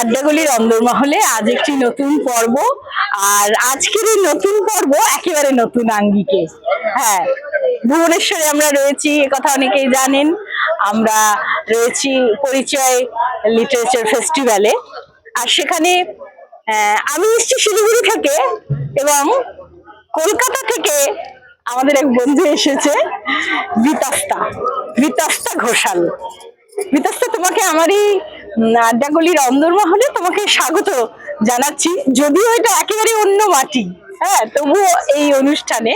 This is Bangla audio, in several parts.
আড্ডাগুলির অন্দরমহলে আজ একটি নতুন পর্ব। আর আজকের এই নতুন পর্ব একেবারে নতুন আঙ্গিকে। হ্যাঁ ভুবনেশ্বরে আমরা রয়েছি কথা অনেকেই জানেন। আমরা রয়েছি পরিচয় লিটারেচার ফেস্টিভ্যালে। আর সেখানে আমি এসেছি শিলিগুড়ি থেকে এবং কলকাতা থেকে আমাদের এক বন্ধু এসেছে বিতাস্তা। বিতাস্তা ঘোষাল। বিতাস্তা তোমাকে আমার এই উম, আড্ডাগুলির অন্দরমহলে তোমাকে স্বাগত জানাচ্ছি। যদিও এটা একেবারে অন্য মাটি হ্যাঁ তবুও এই অনুষ্ঠানে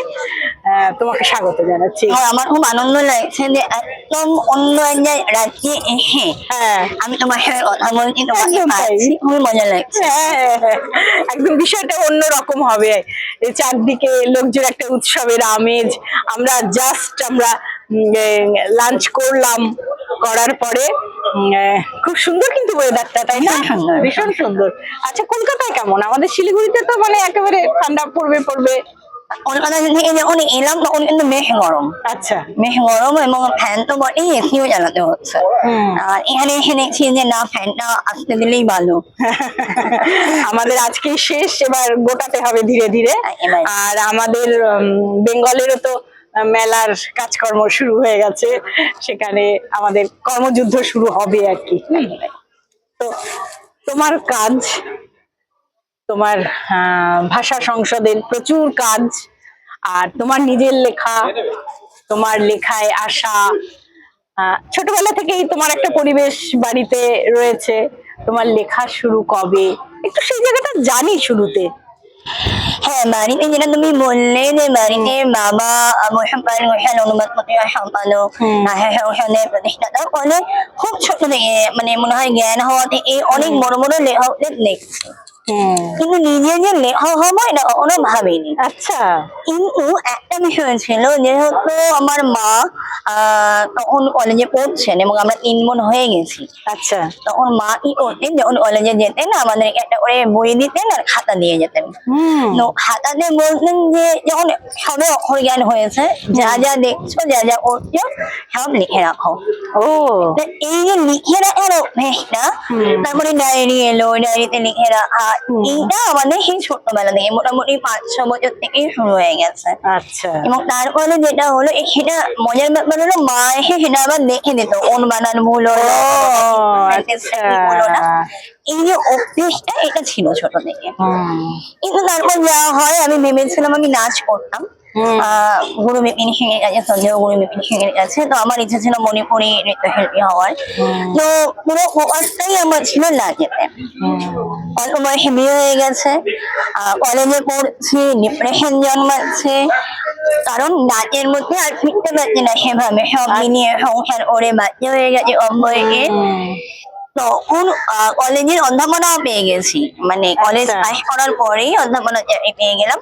তোমাকে স্বাগত জানাচ্ছি। আমার খুব আনন্দ লাগছে যে একদম অন্য এক রাজ্যে এসে হ্যাঁ। আমি তোমার সাথে কথা বলছি খুবই মজা লাগছে। হ্যাঁ, একদম বিষয়টা অন্যরকম হবে। এই চারদিকে লোকজন একটা উৎসবের আমেজ। আমরা জাস্ট আমরা লাঞ্চ করলাম। করার পরে খুব সুন্দর কিন্তু ওয়েদারটা তাই না? ভীষণ সুন্দর। আচ্ছা কলকাতায় কেমন? আমাদের শিলিগুড়িতে তো মানে একেবারে ঠান্ডা পড়বে পড়বে। এলাম তখন কিন্তু বেশ গরম। আচ্ছা। বেশ গরম এবং ফ্যান তো বটেই এসিও হচ্ছে। আর এখানে এসে দেখছি যে না ফ্যানটা আসতে দিলেই ভালো। আমাদের আজকে শেষ এবার গোটাতে হবে ধীরে ধীরে। আর আমাদের বেঙ্গলেরও তো মেলার কাজকর্ম শুরু হয়ে গেছে। সেখানে আমাদের কর্মযুদ্ধ শুরু হবে আর কি। তো তোমার কাজ, তোমার ভাষা সংসদের প্রচুর কাজ আর তোমার নিজের লেখা, তোমার লেখায় আসা ছোটবেলা থেকেই তোমার একটা পরিবেশ বাড়িতে রয়েছে। তোমার লেখা শুরু কবে? একটু সেই জায়গাটা জানি শুরুতে। হ্যাঁ বাড়িতে যেটা তুমি বললে যে বাড়িতে বাবা মোহাম্মদ ঘোষাল অনুবাদ পত্রিকা সম্পাদক প্রতিষ্ঠাতা ফলে খুব ছোট থেকে মানে মনে হয় জ্ঞান হওয়া থেকে অনেক বড় বড় লেখকদের দেখছি কিন্তু নিজে যে লেখক হব এটা কখনো ভাবিনি। আচ্ছা। কিন্তু একটা বিষয় ছিল যেহেতু আমার মা তখন কলেজে পড়ছেন এবং আমরা তিন বোন হয়ে গেছি। আচ্ছা। তখন মা কি করতেন? যখন কলেজে যেতেন আমাদের একটা করে বই দিতেন আর খাতা দিয়ে যেতেন। হুম। তো খাতাতে বলতেন যে যখন সবে অক্ষর জ্ঞান হয়েছে যা যা দেখছ যা যা করছ সব লিখে রাখো। ও। এই যে লিখে রাখার অভ্যেসটা তারপরে ডায়েরি এলো ডায়েরিতে লিখে রাখা হুম। এইটা আমাদের সেই ছোটবেলা থেকে মোটামুটি পাঁচ ছ বছর থেকে শুরু হয়ে গেছে। আচ্ছা। এবং তারপরে যেটা হলো সেটা মজার ব্যাপার হলো মা এসে সেটা আবার দেখে দিত কোন বানান ভুল হলো আচ্ছা। এই যে অভ্যেসটা এটা ছিল ছোট থেকে। কিন্তু তারপর যা হয় আমি ভেবেছিলাম আমি নাচ করতাম। গুরু বিপিন সিং এর কাছে সঞ্জয় গুরু বিপিন সিং এর কাছে তো আমার ইচ্ছা ছিল মণিপুরি নৃত্যশিল্পী হওয়ার। তো পুরো ফোকাসটাই আমার ছিল নাচেতে অল্প বয়সে বিয়ে হয়ে গেছে। কলেজে পড়ছি ডিপ্রেশন জন্মাচ্ছে। কারণ নাচের মধ্যে আর ফিরতে পারছি না সেভাবে। সব মিলিয়ে সংসার করে বাচ্চা হয়ে গেছে কম আহ, কলেজের অধ্যাপনাও পেয়ে গেছি মানে কলেজ আচ্ছা। পাস করার পরেই অধ্যাপনা পেয়ে গেলাম।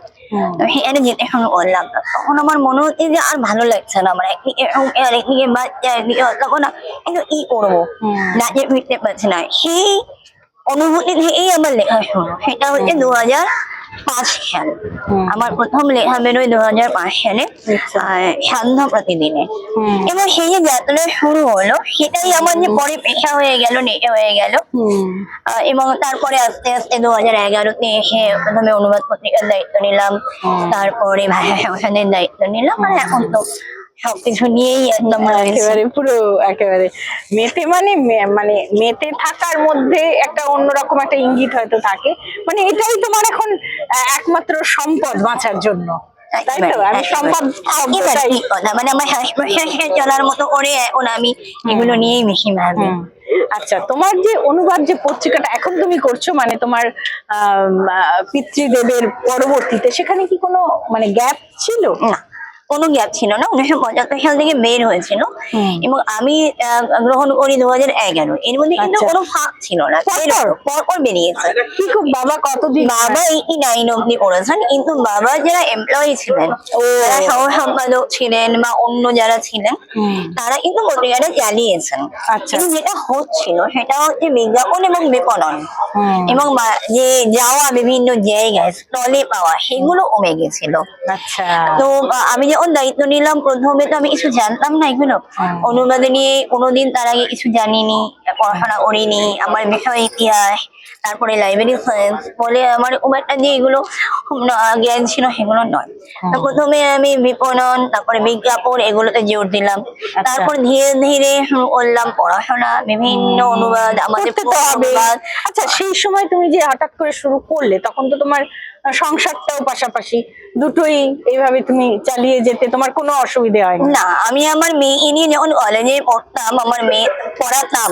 তো সেখানে যেতে শুরু করলাম তখন আমার মনে হচ্ছে যে আর ভালো লাগছে না আমার একদিকে একদিকে বাচ্চা একদিকে অধ্যাপনা কিন্তু কি করব হুম। নাচে ফিরতে পারছি না সেই অনুভূতি থেকেই আমার লেখা শুরু সেটা হচ্ছে দু হাজার পাঁচ সাল আমার প্রথম লেখা বেরোয় দু হাজার পাঁচ সালে আচ্ছা। সান্ধ্য প্রতিদিনে। এবং সেই যে যাত্রা শুরু হলো সেটাই আমার যে পরে পেশা হয়ে গেল নেটে হয়ে গেল। এবং তারপরে আস্তে আস্তে দু হাজার এগারোতে এসে প্রথমে অনুবাদ পত্রিকার দায়িত্ব নিলাম। তারপরে ভাষা সংসদের দায়িত্ব নিলাম মানে এখন তো সবকিছু নিয়েই একদম রয়েছে। একেবারে পুরো একেবারে। মেতে মানে মানে মেতে থাকার মধ্যে একটা অন্যরকম একটা ইঙ্গিত হয়তো থাকে। মানে এটাই তোমার এখন একমাত্র সম্পদ বাঁচার জন্য। মানে আমার শ্বাস চলার মতো করে এখন আমি এগুলো নিয়েই বেশি ভাবি আচ্ছা তোমার যে অনুবাদ যে পত্রিকাটা এখন তুমি করছ মানে তোমার আহ, পিতৃদেবের পরবর্তীতে সেখানে কি কোনো মানে গ্যাপ ছিল? না। কোনো গ্যাপ ছিল না। উনিশশো পঁচাত্তর সাল থেকে বের হয়েছিল। এবং আমি গ্রহণ করি দু হাজার এগারো। এর মধ্যে কিন্তু আচ্ছা। কোনো ফাঁক ছিল না। পরপর? বেরিয়েছে। কি খুব বাবা কতদিন? বাবা এইটি নাইন অব্দি করেছেন কিন্তু বাবা যারা এমপ্লয়ি ছিলেন ও। সহ সম্পাদক ছিলেন বা অন্য যারা ছিলেন তারা কিন্তু পত্রিকাটা চালিয়েছেন। আচ্ছা। কিন্তু যেটা হচ্ছিল সেটা হচ্ছে বিজ্ঞাপন এবং বিপণন। এবং যে যাওয়া বিভিন্ন জায়গায় স্টলে পাওয়া সেগুলো কমে গেছিল। আচ্ছা। তো আমি যে যখন দায়িত্ব নিলাম প্রথমে তো আমি কিছু জানতাম না এগুলো হুম। অনুবাদ নিয়ে কোনোদিন তার আগে কিছু জানিনি পড়াশোনা করিনি আমার বিষয় ইতিহাস তারপরে লাইব্রেরি সায়েন্স বলে আমার খুব একটা যে এগুলো জ্ঞান ছিল সেগুলো নয়। তো প্রথমে আমি বিপণন তারপরে বিজ্ঞাপন এগুলোতে জোর দিলাম। আচ্ছা। তারপর ধীরে ধীরে করলাম পড়াশোনা বিভিন্ন অনুবাদ আমাদের আচ্ছা সেই সময় তুমি যে হঠাৎ করে শুরু করলে তখন তো তোমার সংসারটাও পাশাপাশি দুটোই এইভাবে তুমি চালিয়ে যেতে তোমার কোনো অসুবিধে হয় না। আমি আমার মেয়ে নিয়ে যখন কলেজে পড়তাম আমার মেয়ে পড়াতাম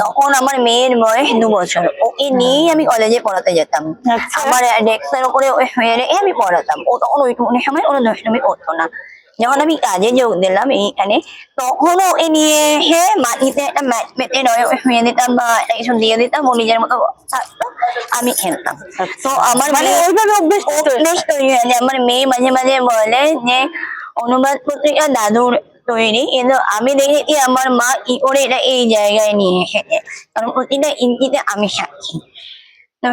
তখন আমার মেয়ের বয়স দু বছর। ওকে নিয়েই আমি কলেজে পড়াতে যেতাম। আচ্ছা। আমার ডেস্কের ওই হয়ে রেখে আমি পড়াতাম। ও তখন ওইটুকুনি সময় কোনো দুষ্টমি করতো না। যখন আমি কাজে যোগ দিলাম এইখানে তখনও এ নিয়ে এসে মাটিতে একটা ম্যাট পেতে নয় শুয়ে দিতাম বা একটা কিছু দিয়ে দিতাম ও নিজের মতো থাকতো। আমি খেলতাম। তো আমার মানে ওইভাবে অভ্যেস অভ্যেস তৈরি হয়ে আমার মেয়ে মাঝে মাঝে বলে যে অনুবাদ পত্রিকা দাদুর তৈরি কিন্তু আমি দেখেছি আমার মা কি করে এটা এই জায়গায় নিয়ে এসেছে। কারণ প্রতিটা ইঙ্গিতে আমি সাক্ষী।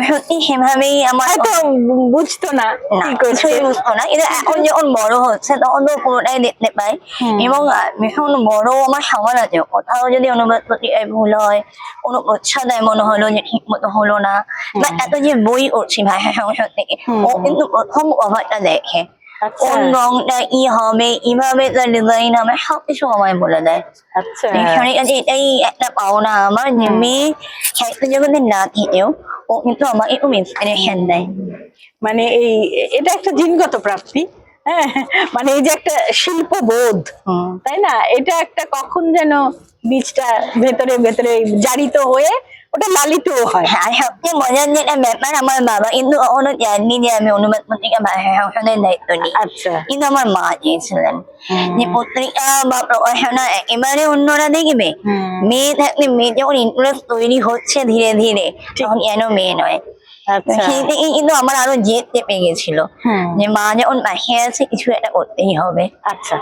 সত্যি সেভাবেই আমার বুঝতো না। কিছুই বুঝতো না। কিন্তু এখন যখন বড় হচ্ছে তখন তো পুরোটাই দেখতে পাই। এবং ভীষণ বড় আমার আছে কোথাও যদি অনুবাদ প্রক্রিয়ায় ভুল হয় কোনো মনে হলো যে ঠিক মতো হলো না বা এত যে বই করছি ভাষা সংসদ থেকে ও কিন্তু প্রথম অভাবটা দেখে। কোন রংটা কি হবে কীভাবে তার ডিজাইন হবে সবকিছু আমায় বলে দেয়। আচ্ছা। ঈশ্বরের কাছে এটাই একটা পাওনা আমার যে মেয়ে সাহিত্য জগতে না থেকেও ও কিন্তু আমাকে খুব ইন্সপিরেশন দেয়। মানে এই এটা একটা জিনগত প্রাপ্তি হ্যাঁ মানে এই যে একটা শিল্পবোধ। তাই না? এটা একটা কখন যেন বীজটা ভেতরে ভেতরে জারিত হয়ে ওটা লালিত হয়। সবচেয়ে মজার যেটা ব্যাপার আমার বাবা কিন্তু কখনো জাননি যে আমি অনুবাদ পত্রিকা ভাষা সংসদের দায়িত্ব নিই। আচ্ছা। কিন্তু আমার মা চেয়েছিলেন। যে পত্রিকা বা প্রকাশনা একেবারে অন্যরা দেখবে। মেয়ে থাকলে মেয়ে যখন ইন্টারেস্ট তৈরি হচ্ছে ধীরে ধীরে তখন কেন মেয়ে নয়। আচ্ছা। থেকে কিন্তু আমার আরও জেদ চেপে গেছিল। যে মা যখন পাশে আছে কিছু একটা করতেই হবে। আচ্ছা।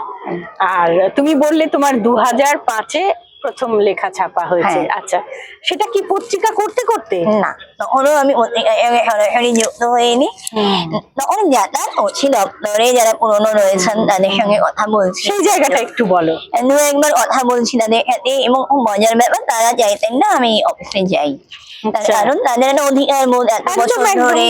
আর তুমি বললে তোমার দু হাজার পাঁচে প্রথম লেখা ছাপা হয়েছে। হ্যাঁ। আচ্ছা সেটা কি পত্রিকা করতে করতে? না। তখনও আমি সরাসরি যুক্ত হইনি। তখন যাতায়াত করছি দপ্তরে যারা পুরনো রয়েছেন তাদের সঙ্গে কথা বলছি। সেই জায়গাটা একটু বলো। দু একবার কথা বলছি তাদের সাথে এবং মজার ব্যাপার তারা চাইতেন না আমি অফিসে যাই। কারণ তাদের একটা অধিকার বোধ এত বছর ধরে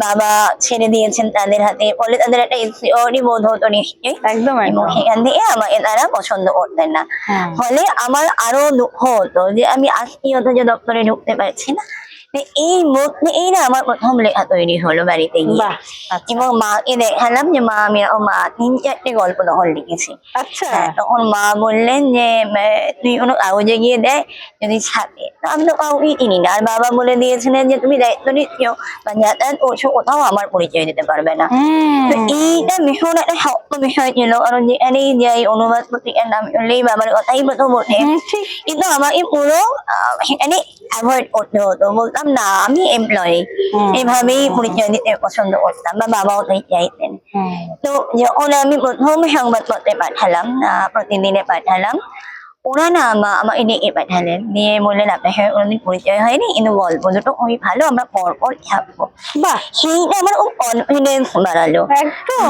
বাবা ছেড়ে দিয়েছেন তাদের হাতে ফলে তাদের একটা ইনসিওরিটি বোধ হতো নিশ্চয়ই। একদম এবং সেখান থেকে আমাকে তারা পছন্দ করতেন না। ফলে আমার আরও দুঃখ হতো যে আমি আত্মীয়তা যে দপ্তরে ঢুকতে পারছি না এই মধ্যে এই না আমার প্রথম লেখা তৈরি হলো বাড়িতে গিয়ে এবং মাকে দেখালাম যে মা আমি এরকম মা তিন চারটে গল্প তখন লিখেছি আচ্ছা তখন মা বললেন যে তুই কোনো কাগজে গিয়ে দেয় যদি ছাপে আমি তো কাউকেই চিনি না আর বাবা বলে দিয়েছিলেন যে তুমি দায়িত্ব নিচ্ছ বা যাতায়াত করছ কোথাও আমার পরিচয় দিতে পারবে না তো এইটা ভীষণ একটা শক্ত বিষয় ছিল কারণ যেখানেই যাই অনুবাদ পত্রিকার নাম শুনলেই বাবার কথাই প্রথম ওঠে কিন্তু আমাকে পুরো সেখানে অ্যাভয়েড করতে হতো বলতাম না আমি এমপ্লয়ি। এভাবেই পরিচয় দিতে পছন্দ করতাম বা বাবাও তাই চাইতেন। তো যখন আমি প্রথম সংবাদপত্রে পাঠালাম প্রতিদিনে পাঠালাম ওরা না আমা- আমাকে ডেকে পাঠালেন। দিয়ে বললেন আপনার সঙ্গে কোনোদিন পরিচয় হয়নি? কিন্তু গল্প দুটো খুবই ভালো আমরা পর পর ছাপবো। বাহ! সেইটা আমার খুব কনফিডেন্স বাড়ালো।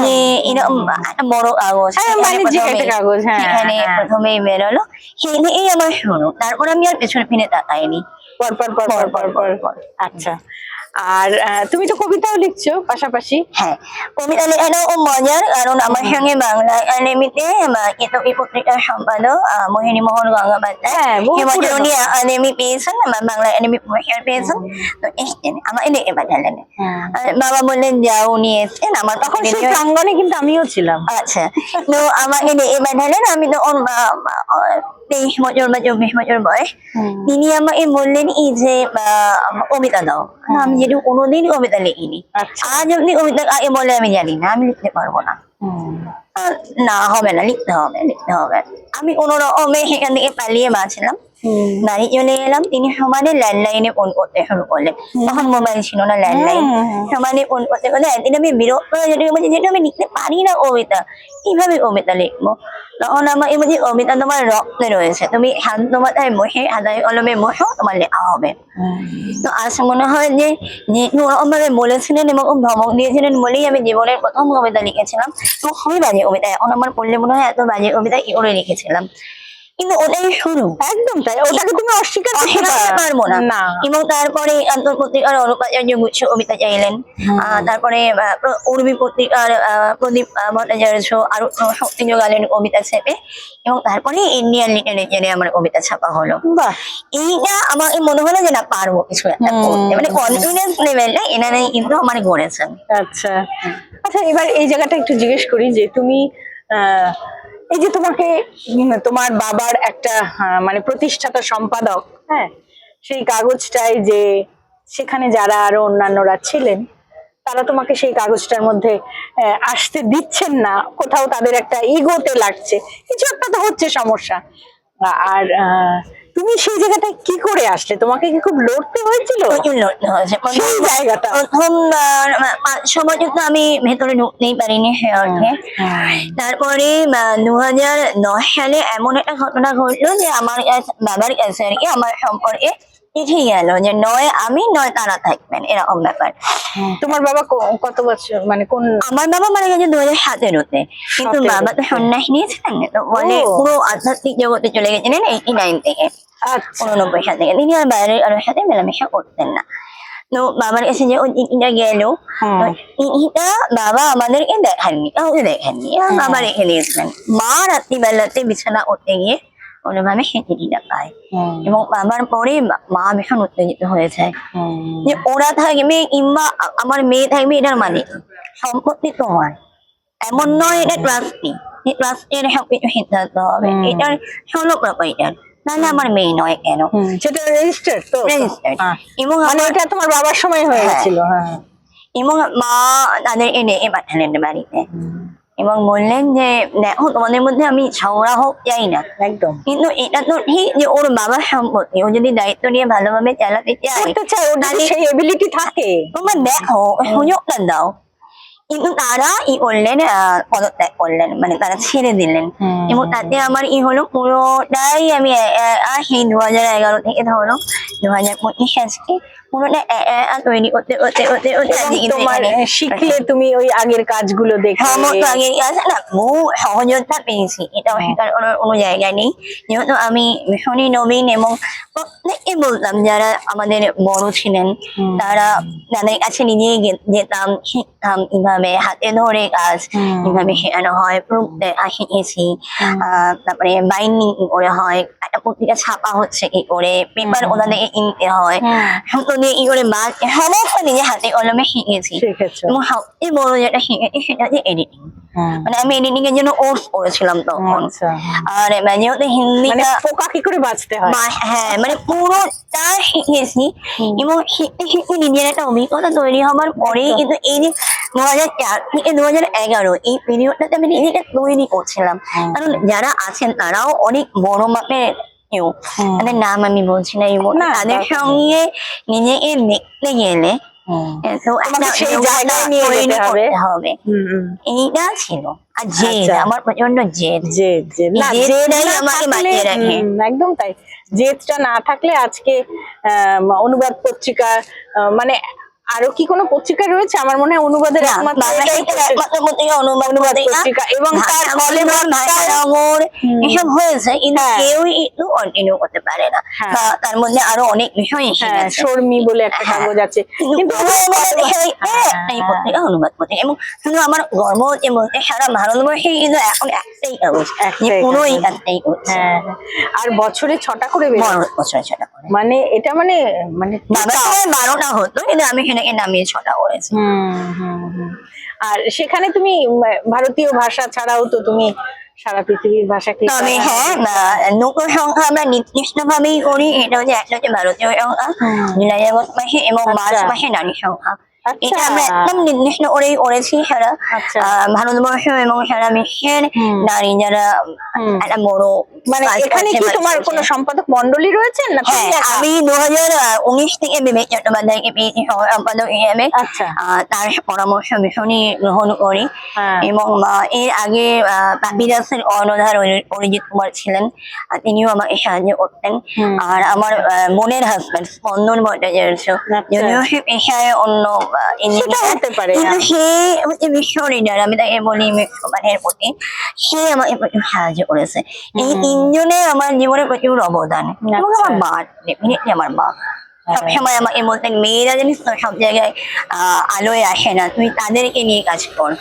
যে এরকম একটা বড় কাগজ হ্যাঁ, সেখানে প্রথমেই- হ্যাঁ, হ্যাঁ। বেরোলো। সেই থেকেই আমার শুরু। তারপর আমি আর পেছনে ফিরে তাকাইনি। পর পর পর পর পর পর পর। আচ্ছা। আর তুমি তো কবিতাও লিখছো পাশাপাশি। হ্যাঁ। কবিতা লেখাটাও মজার কারণ আমার সঙ্গে বাংলা একাডেমিতে কেতকী পত্রিকার সম্পাদক মোহিনী মোহন গঙ্গোপাধ্যায়। হ্যাঁ, একাডেমি পেয়েছেন আমার বাংলা একাডেমি পুরস্কার পেয়েছেন। তো এসছেন আমার ডেকে পাঠালেন বাবা বললেন যাও উনি এসছেন আমার তখন সেই প্রাঙ্গণে কিন্তু আমিও ছিলাম। আচ্ছা। তো আমাকে ডেকে পাঠালেন আমি তো বছর বা চব্বিশ বছর তিনি আমাকে বললেন এই যে কবিতা দাও। আমি যেটু কোনোদিন কবিতা লিখিনি। আচ্ছা। আজ আপনি কবিতা আগে বলে আমি জানি না আমি লিখতে পারব না। না হবে না লিখতে হবে লিখতে হবে। আমি কোনো রকমে সেখান থেকে পালিয়ে বাঁচলাম। বাড়ি চলে এলাম তিনি সমানে ল্যান্ডলাইনে ফোন করতে শুরু করলেন। তখন মোবাইল ছিল না ল্যান্ডলাইন। সমানে ফোন করতে করতে একদিন আমি বিরক্ত হয়ে যেটা বলছি যেটা আমি লিখতে পারি না কবিতা কীভাবে কবিতা লিখব? তখন আমার এই বলছি কবিতা তোমার রক্তে রয়েছে তুমি শান্ত মাথায় বসে হাতায় কলমে বসো তোমার লেখা হবে। তো আজ মনে হয় যে যেহেতু ওরকম বলেছিলেন এবং ধমক দিয়েছিলেন বলেই আমি জীবনের প্রথম কবিতা লিখেছিলাম এবং খুবই বাজে কবিতা। এখন আমার পড়লে মনে হয় এত বাজে কবিতা কি করে লিখেছিলাম? কিন্তু ওটাই শুরু। একদম তাই ওটাকে তুমি অস্বীকার করতে পারব না। এবং তারপরে আন্তর্পত্রিকার অনুপাচার্য গুচ্ছ কবিতা চাইলেন আহ, তারপরে উর্মি পত্রিকার আহ, প্রদীপ ভট্টাচার্য আরও শক্তি যোগালেন কবিতা ছেপে। এবং তারপরে ইন্ডিয়ান লিটারেচারে আমার কবিতা ছাপা হলো। এইটা আমাকে মনে হলো যে না পারব কিছু একটা করতে। মানে কনফিডেন্স লেভেলটা এনারাই কিন্তু আমার গড়েছেন। আচ্ছা। আচ্ছা এবার এই জায়গাটা একটু জিজ্ঞেস করি যে তুমি আহ, এই যে তোমাকে তোমার বাবার একটা মানে প্রতিষ্ঠাতা সম্পাদক হ্যাঁ? সেই কাগজটায় যে সেখানে যারা আরও অন্যান্যরা ছিলেন, তারা তোমাকে সেই কাগজটার মধ্যে আসতে দিচ্ছেন না। কোথাও তাদের একটা ইগোতে লাগছে। কিছু একটা তো হচ্ছে সমস্যা। আর তুমি সেই জায়গাটায় কি করে আসলে? তোমাকে কি খুব লড়তে হয়েছিল? লড়তে হয়েছে। সেই জায়গাটা। প্রথম ছ তো আমি ভেতরে ঢুকতেই পারিনি সে অর্থে। তারপরে দু হাজার দশ সালে এমন একটা ঘটনা ঘটলো যে আমার বাবার কাছে আর কি আমার সম্পর্কে চিঠি গেল যে নয় আমি নয় তারা থাকবেন এরকম ব্যাপার। তোমার বাবা কত বছর মানে কোন আমার বাবা মারা গেছে দু হাজার সতেরোতে কিন্তু বাবা তো সন্ন্যাস নিয়েছিলেন তো বলে। পুরো আধ্যাত্মিক জগতে চলে গেছিলেন এইটি নাইন থেকে। উননব্বই সাল থেকে তিনি আর বাইরের কারোর সাথে মেলামেশা করতেন না। তো বাবার কাছে যে ওই চিঠিটা গেল। চিঠিটা বাবা আমাদেরকে দেখাননি। কাউকে দেখাননি। বাবা রেখে দিয়েছিলেন। মা রাত্রিবেলাতে বিছানা করতে গিয়ে কোনোভাবে সে চিঠিটা পায়। এবং বাবার পরে মা- ভীষণ উত্তেজিত হয়েছে হুম, যে ওরা থাকবে কিংবা আমার মেয়ে থাকবে এটার মানে সম্পত্তি তোমার। এমন নয় এটা ট্রাস্টি ট্রাস্টের সবকিছু সিদ্ধান্ত হবে। এটার ষোলো আমার মেয়ে নয় কেন? সেটা রেজিস্টার তো। Registered। হ্যাঁ। এবং মানে এটা তোমার বাবার সময় হয়ে হ্যাঁ। হ্যাঁ। এবং মা তাদের এনে এ পাঠালেন বাড়িতে। এবং বললেন যে দেখো তোমাদের মধ্যে আমি ঝগড়া হোক চাই না। একদম। কিন্তু এটা তো ঠিক যে ওর বাবার সম্পত্তি ও যদি দায়িত্ব নিয়ে ভালোভাবে চালাতে চায় চাই ওর সেই এবিলিটি থাকে। তোমরা দেখো সুযোগটা দাও। কিন্তু তারা ই করলেন আহ, পদত্যাগ করলেন মানে তারা ছেড়ে দিলেন। এবং তাতে আমার ই হলো পুরোটাই আমি সেই দু হাজার এগারো থেকে ধরো দু হাজার পঁচিশ আজকে শিখলে তুমি ওই আগের কাজগুলো দেখে। না বহু সহযোগিতা পেয়েছি। এটা অস্বীকার করার কোনো জায়গা নেই। যেহেতু আমি ভীষণই নবীন এবং প্রত্যেককে বলতাম যারা আমাদের বড় ছিলেন তারা তাদের কাছে নিজেই যেতাম শিখতাম কীভাবে হাতে ধরে কাজ কীভাবে শেখানো হয় প্রুফ শিখেছি। আহ, তারপরে বাইন্ডিং করে হয় একটা পত্রিকা ছাপা হচ্ছে কি করে পেপার হুম। ওনাদেরকে কিনতে হয়। সুতো দিয়ে কি করে সমস্ত নিজে হাতে কলমে শিখেছি। শিখেছো। এবং সবচেয়ে বড় যেটা শিখেছি সেটা হচ্ছে এডিটিং মানে আমি এডিটিং এর জন্য কোর্স করেছিলাম তখন। আচ্ছা। আর যেহেতু মানে পোকা কি করে বাঁচতে হয়? হ্যাঁ মানে পুরোটা শিখেছি। এবং শিখতে শিখতে নিজের একটা অভিজ্ঞতা তৈরি হবার পরেই কিন্তু এই যে দু হাজার চার থেকে দু হাজার এগারো এই পিরিয়ডটাতে আমি নিজেকে তৈরি করছিলাম। কারণ যারা আছেন তারাও অনেক বড় মাপের কেউ হুম। তাদের নাম আমি বলছি না। না, তাদের সঙ্গে নিজেকে দেখতে গেলে হুম। এইটা ছিল আর জেদ আচ্ছা। আমার প্রচণ্ড জেদ জেদ জেদ আমাকে বাঁচিয়ে রাখে। একদম তাই জেদটা না থাকলে আজকে আহ, অনুবাদ পত্রিকা আহ, মানে আরও কি কোনো পত্রিকা রয়েছে আমার মনে হয় অনুবাদের পত্রিকা। এবং তার। এসব হয়েছে কিন্তু হ্যাঁ। কেউই একটু কন্টিনিউ করতে পারে না হ্যাঁ। তার মধ্যে আরও অনেক বিষয় হ্যাঁ শর্মি বলে একটা। কাগজ আছে কিন্তু পত্রিকা অনুবাদ পত্রিকা এবং শুধু আমার গর্ব হচ্ছে বলতে সারা ভারতবর্ষে কিন্তু এখন একটাই কাগজ একটাই কাগজ। আর বছরে ছটা করে বছর ছটা মানে এটা মানে মানে বারোটা হতো কিন্তু আমি সেটাকে নামিয়ে ছটা করেছি হুম, হুম, হুম। আর সেখানে তুমি ভারতীয় ভাষা ছাড়াও তো তুমি সারা পৃথিবীর ভাষাকে তবে হ্যাঁ নৌকো সংখ্যা আমরা নির্দিষ্ট ভাবেই করি এটা হচ্ছে একটা হচ্ছে ভারতীয় সংখ্যা আগস্ট মাসে এবং মার্চ আচ্ছা। মাসে নারী সংখ্যা। এটা আমরা একদম নির্দিষ্ট করেই করেছি সারা। আচ্ছা। ভারতবর্ষ এবং সারা বিশ্বের হুম। নারী যারা একটা বড় মানে এখানে কি তোমার কোনো সম্পাদক মন্ডলী রয়েছেন না হ্যাঁ? আমি দু হাজার উনিশ থেকে বিবেক চট্টোপাধ্যায়কে পেয়েছি সম্পাদক হিসেবে। আচ্ছা। তার পরামর্শ ভীষণই গ্রহণ করি। হ্যাঁ। এবং এর আগে অনধার অরিজিৎ কুমার ছিলেন। তিনিও আমাকে সাহায্য করতেন। আর আমার বোনের হাজব্যান্ড স্পন্দন ভট্টাচার্য। আচ্ছা। যদিও সে পেশায় অন্য সে হচ্ছে বিশ্ব রিডার আমি তাকে বলি বিশ্বমানের প্রতি সে আমাকে প্রচুর সাহায্য করেছে এই। তিনজনে আমার জীবনে প্রচুর অবদান এবং আচ্ছা। আমার মা ডেফিনেটলি আমার মা হ্যাঁ। সবসময় আমাকে বলতেন মেয়েরা জানিস তো সব জায়গায় আহ, আলোয় আসে না তুই তাদেরকে নিয়ে কাজ কর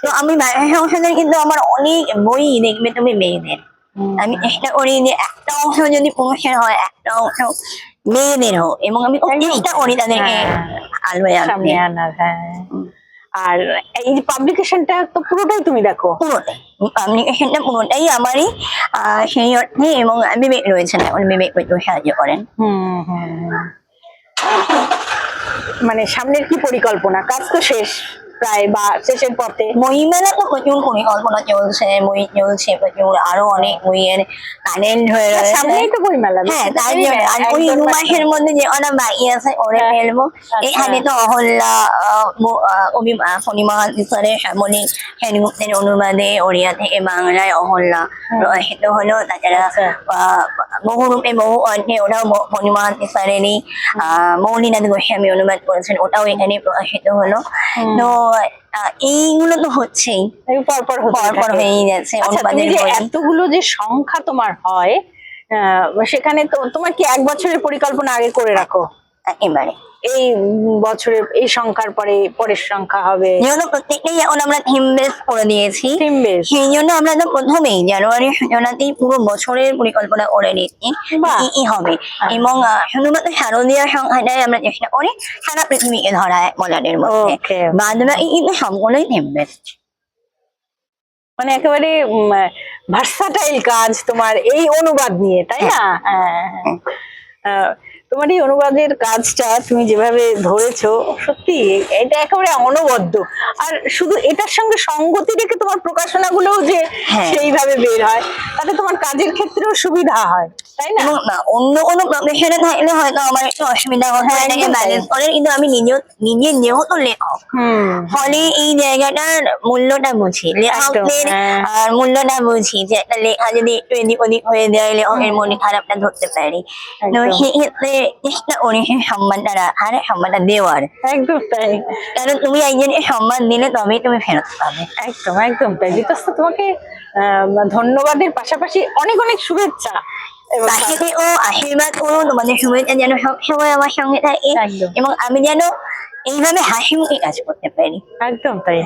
তো আমি সংসদের কিন্তু আমার অনেক বই দেখবে তুমি মেয়েদের। আমি চেষ্টা করি যে একটা অংশ যদি পুরুষের হয় একটা অংশ মেয়েদের হোক এবং আমি। চেষ্টা করি তাদেরকে হ্যাঁ। আলোয় সামনে আনার হ্যাঁ। আর এই পাবলিকেশনটা তো পুরোটাই তুমি দেখো? পুরোটাই। কমিউনিকেশনটা পুরোটাই আমারই আহ, সেই অর্থে এবং বিবেক রয়েছেন এখন বিবেক প্রচুর সাহায্য করেন। মানে সামনের কি পরিকল্পনা? কাজ তো শেষ। প্রায় বা শেষের পথে তো প্রচুর পরিকল্পনা চলছে বই চলছে প্রচুর আরও অনেক বইয়ের কারেন্ট হয়ে রয়েছে সামনেই তো হ্যাঁ তার পারি জন্য না, আর ওই দু মাসের মধ্যে যে অনেক বাকি আছে ওরে হ্যাঁ, ফেলব আচ্ছা। এখানে তো আহ, ফণিমা অনুবাদে ওড়িয়া থেকে বাংলায় প্রকাশিত হলো তাছাড়া আচ্ছা। আহ, বহু রূপে বহু অর্থে ওটাও ফণিমা আহ, মৌলিনাথ গোস্বামী অনুবাদ করেছেন ওটাও এখানে প্রকাশিত হলো। তো এইগুলো তো হচ্ছেই পরপর পরপর। হয়েই যাচ্ছে আচ্ছা। এতগুলো যে সংখ্যা তোমার হয় আহ, সেখানে তো তোমার কি এক বছরের পরিকল্পনা আগে করে রাখো একেবারে এই বছরের এই সংখ্যার পরে পরের সংখ্যা হবে? যেহেতু প্রত্যেকটাই এখন আমরা থিম বেস করে দিয়েছি থিম বেশ সেই জন্য আমরা তো প্রথমেই জানুয়ারির সূচনাতেই পুরো বছরের পরিকল্পনা করে নিচ্ছি কি হবে। এবং শুধুমাত্র শারদীয় সংখ্যাটাই আমরা চেষ্টা করি সারা পৃথিবীকে ধরা এক মলাটের মধ্যে. বাদ বাকি কিন্তু সবগুলোই থিম বেস মানে একেবারে ভার্সাটাইল কাজ তোমার এই অনুবাদ নিয়ে তাই না? হ্যাঁ, তোমার এই অনুবাদের কাজটা তুমি যেভাবে ধরেছো সত্যি এটা একেবারে অনবদ্য। আর শুধু এটার সঙ্গে সঙ্গতি রেখে তোমার প্রকাশনাগুলোও যে হ্যাঁ। সেইভাবে বের হয় তাতে তোমার কাজের ক্ষেত্রেও সুবিধা হয় তাই না? না, অন্য কোনো প্রফেশনে থাকলে হয়তো আমার একটু অসুবিধা হতো হ্যাঁ, এটাকে ব্যালেন্স করে কিন্তু আমি নিজেও নিজে যেহেতু লেখক। হুম। ফলে এই জায়গাটার মূল্যটা বুঝি লেখকদের হ্যাঁ। মূল্যটা বুঝি যে একটা লেখা যদি একটু এদিক ওদিক হয়ে যায় লেখকের মনে খারাপটা ধরতে পারি। তো একদম। চেষ্টা করি সেই সম্মানটা রাখার সম্মানটা দেওয়ার। একদম তাই। কারণ তুমি একজনকে সম্মান দিলে তবেই তুমি ফেরত পাবে। একদম একদম তাই। বিতস্ত তোমাকে আহ, ধন্যবাদের পাশাপাশি অনেক অনেক শুভেচ্ছা। তাকে ও আশীর্বাদ করো তোমাদের শুভেচ্ছা যেন সবসময় আমার সঙ্গে থাকে। এবং আমি যেন এইভাবে হাসি মুখে কাজ করতে পারি। একদম তাই।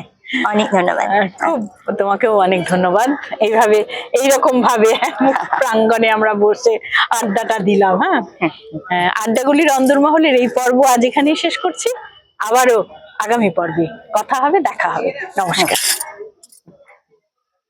অনেক ধন্যবাদ। খুব তোমাকেও অনেক ধন্যবাদ। এইভাবে এইরকম ভাবে প্রাঙ্গণে আমরা বসে আড্ডাটা দিলাম হ্যাঁ? আহ, আড্ডাগুলির অন্দরমহলের এই পর্ব আজ এখানেই শেষ করছি। আবারও আগামী পর্বে কথা হবে দেখা হবে। নমস্কার।